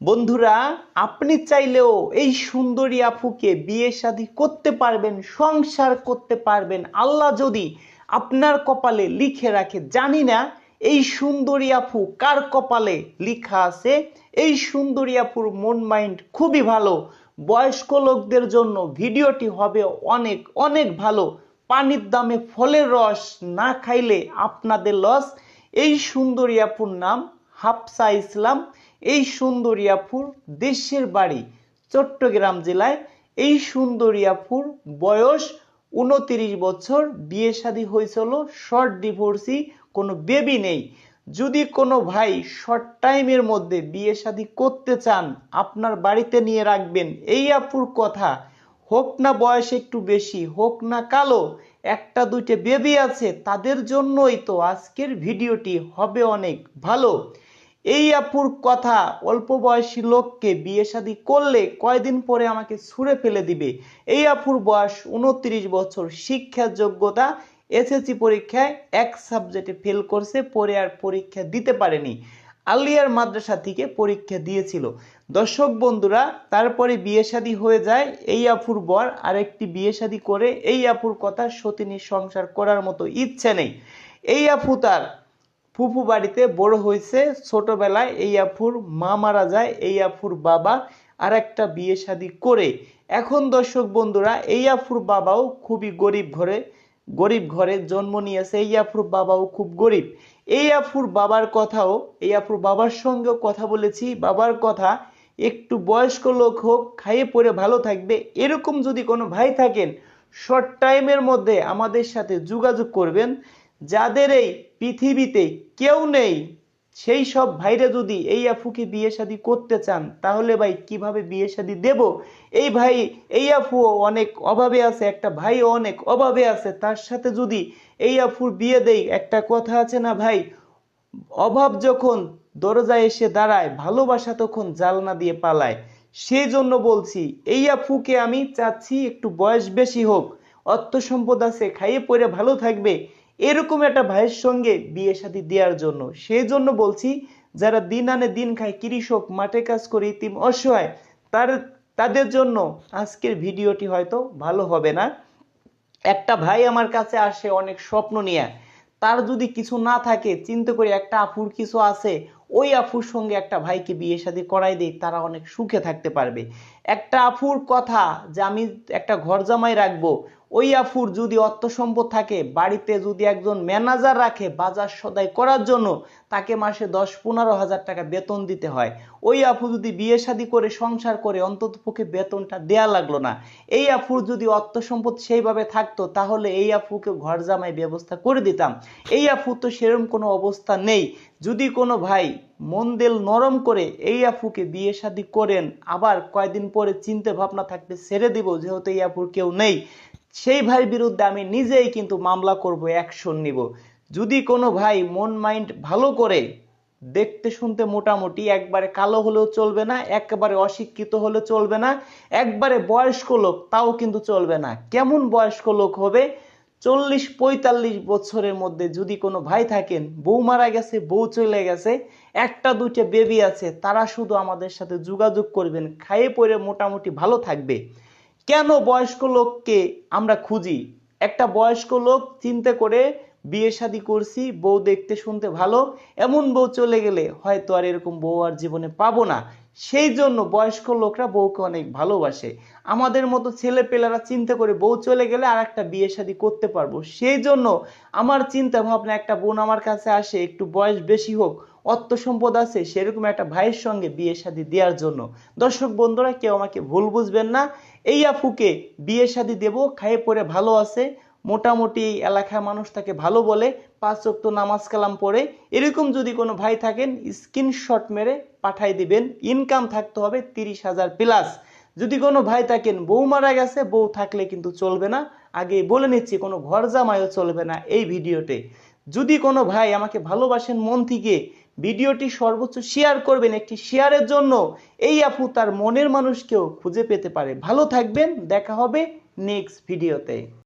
বন্ধুরা, আপনি চাইলেও এই সুন্দরী আফুকে বিয়ে শাদী করতে পারবেন, সংসার করতে পারবেন। আল্লাহ যদি আপনার কপালে লিখে রাখে, জানি না এই সুন্দরী আফু কার কপালে লিখা আছে। এই সুন্দরী আফুর মন মাইন্ড খুবই ভালো। বয়স্ক লোকদের জন্য ভিডিওটি হবে অনেক অনেক ভালো। পানির দামে ফলের রস না খাইলে আপনাদের লস। এই সুন্দরী আপুর নাম হাফসা ইসলাম। এই সুন্দরী আপুর দেশের বাড়ি। চট্টগ্রাম জেলায় এই সুন্দরী আপুর বয়স উনতিরিশ বছর, বিয়ে শাদী হয়েছিল শর্ট ডিভোর্সি কোনো বেবি নেই। যদি কোনো ভাই শর্ট টাইমের মধ্যে বিয়ে শাদী করতে চান, আপনার বাড়িতে নিয়ে রাখবেন। এই আপুর কথা। হোক না বয়স একটু বেশি, হোক না কালো, একটা দুইটা বেবি আছে, তাদের জন্যই তো আজকের ভিডিওটি হবে অনেক ভালো। এই আপুর কথা অল্প বয়সী লোককে বিয়ে শাদী করলে কয়দিন পরে আমাকে ছুঁড়ে ফেলে দিবে? এই আপুর বয়স উনত্রিশ বছর। শিক্ষার যোগ্যতা এসএসসি পরীক্ষায় এক সাবজেক্টে ফেল করছে, পরে আর পরীক্ষা দিতে পারেনি। আলিয়ার মাদ্রাসা থেকে পরীক্ষা দিয়েছিল। দর্শক বন্ধুরা, তারপরে বিয়ে শাদী হয়ে যায় এই আফুর বর। আরেকটি বিয়ে শাদী করে এই আফুর কথা সতিনী সংসার করার মতো ইচ্ছে নেই। এই আফু তার ফুফু বাড়িতে বড় হয়েছে ছোটবেলায়, এই আফুর মা মারা যায়, এই আফুর বাবা আর একটা বিয়ে শাদী করে। এখন দর্শক বন্ধুরা, এই আফুর বাবাও খুবই গরিব ঘরে গরিব ঘরে জন্ম নিয়েছে, এই আফুর বাবাও খুব গরিব। এই আফুর বাবার কথাও, এই আফুর বাবার সঙ্গেও কথা বলেছি। বাবার কথা একটু বয়স্ক লোক হোক, খাইয়ে পরে ভালো থাকবে, এরকম যদি কোনো ভাই থাকেন শর্ট টাইমের মধ্যে আমাদের সাথে যোগাযোগ করবেন। যাদের এই পৃথিবীতে কেউ নেই। সেই সব ভাইরা যদি এই আফুকে বিয়ে শাদী করতে চান, তাহলে ভাই কীভাবে বিয়ে শাদী দেব? এই ভাই, এই আফু অনেক অভাবে আছে, একটা ভাইও অনেক অভাবে আছে। তার সাথে যদি এই আফুর বিয়ে দেই, একটা কথা আছে না ভাই? অভাব যখন দরজায় এসে দাঁড়ায়, ভালোবাসা তখন জালনা দিয়ে পালায়। সেই জন্য বলছি, এই আফুকে আমি চাচ্ছি একটু বয়স বেশি হোক, অর্থ সম্পদ আছে, খাইয়ে পরে ভালো থাকবে। এরকম একটা ভাইয়ের সঙ্গে বিয়ে শাদী দেওয়ার জন্য। সেই জন্য বলছি, যারা দিন আনে দিন খায়, কৃষক, মাঠে কাজ করে, ইতিম অসহায়, তার, তাদের জন্য আজকের ভিডিওটি হয়তো ভালো হবে না। একটা ভাই আমার কাছে আসে অনেক স্বপ্ন নিয়ে। তার যদি কিছু না থাকে, চিন্তা করি একটা আফুর কিছু আছে, ওই আফুর সঙ্গে একটা ভাইকে বিয়ে শাদী করাই দেই, তারা অনেক সুখে থাকতে পারবে। একটা আফুর কথা যে আমি একটা ঘর জামাই রাখব ওই আফুর যদি অর্থ সম্পদ থাকে, বাড়িতে যদি একজন ম্যানেজার রাখে বাজার সদাই করার জন্য, তাকে মাসে দশ পনেরো হাজার টাকা বেতন দিতে হয়। ওই আফু যদি বিয়ে শাদী করে সংসার করে, অন্তত পক্ষে বেতনটা দেয়া লাগল না। এই আফুর যদি অর্থ সম্পদ সেইভাবে থাকতো, তাহলে এই আফুকে ঘর জামাই ব্যবস্থা করে দিতাম। এই আফু তো সেরকম কোনো অবস্থা নেই। যদি কোনো ভাই মন দিল নরম করে এই আফুকে বিয়ে শাদী করেন, আবার কয়দিন পরে চিন্তা ভাবনা থাকবে ছেড়ে দিব, যেহেতু এই আফুর কেউ নেই। সেই ভাইয়ের বিরুদ্ধে আমি নিজেই কিন্তু মামলা করব অ্যাকশন নিব। যদি কোনো ভাই মন মাইন্ড ভালো করে দেখতে শুনতে মোটামুটি একবারে কালো হলেও চলবে না, একেবারে অশিক্ষিত হলে চলবে না, একবারে বয়স্ক লোক তাও কিন্তু চলবে না। কেমন বয়স্ক লোক হবে? চল্লিশ পঁয়তাল্লিশ বছরের মধ্যে যদি কোনো ভাই থাকেন, বউ মারা গেছে, বউ চলে গেছে, একটা দুইটা বেবি আছে, তারা শুধু আমাদের সাথে যোগাযোগ করবেন, খাইয়ে পরে মোটামুটি ভালো থাকবে। কেন বয়স্ক লোককে আমরা খুঁজি? একটা বয়স্ক লোক চিন্তা করে বিয়ে শাদী করছি, বউ দেখতে শুনতে ভালো, এমন বউ চলে গেলে হয়তো আর এরকম বউ আর জীবনে পাবো না। সেই জন্য বয়স্ক লোকরা বউকে অনেক ভালোবাসে। আমাদের মতো ছেলে পেলেরা চিন্তা করে বউ চলে গেলে আর একটা বিয়ে শাদী করতে পারব। সেই জন্য আমার চিন্তা ভাবনা একটা বোন আমার কাছে আসে, একটু বয়স বেশি হোক অর্থ সম্পদ আছে, সেরকম একটা ভাইয়ের সঙ্গে বিয়ে শাদী দেওয়ার জন্য। দর্শক বন্ধুরা, কেউ আমাকে ভুল বুঝবেন না। এই আফুকে বিয়ে শাদী দেব খাইয়ে পরে ভালো আছে। মোটামুটি এলাকার মানুষ তাকে ভালো বলে, পাঁচ ওয়াক্ত নামাজ কালাম পড়ে। এরকম যদি কোনো ভাই থাকেন, স্ক্রিনশট মেরে পাঠাই দিবেন। ইনকাম থাকতে হবে তিরিশ হাজার প্লাস। যদি কোনো ভাই থাকেন, বউ মারা গেছে, বউ থাকলে কিন্তু চলবে না। আগে বলে নিচ্ছি, কোনো ঘর জামাইও চলবে না এই ভিডিওতে। যদি কোনো ভাই আমাকে ভালোবাসেন মন থেকে ভিডিওটি সর্বোচ্চ শেয়ার করবেন একটি শেয়ারের জন্য। এই আপু তার মনের মানুষকেও খুঁজে পেতে পারে। ভালো থাকবেন, দেখা হবে নেক্সট ভিডিওতে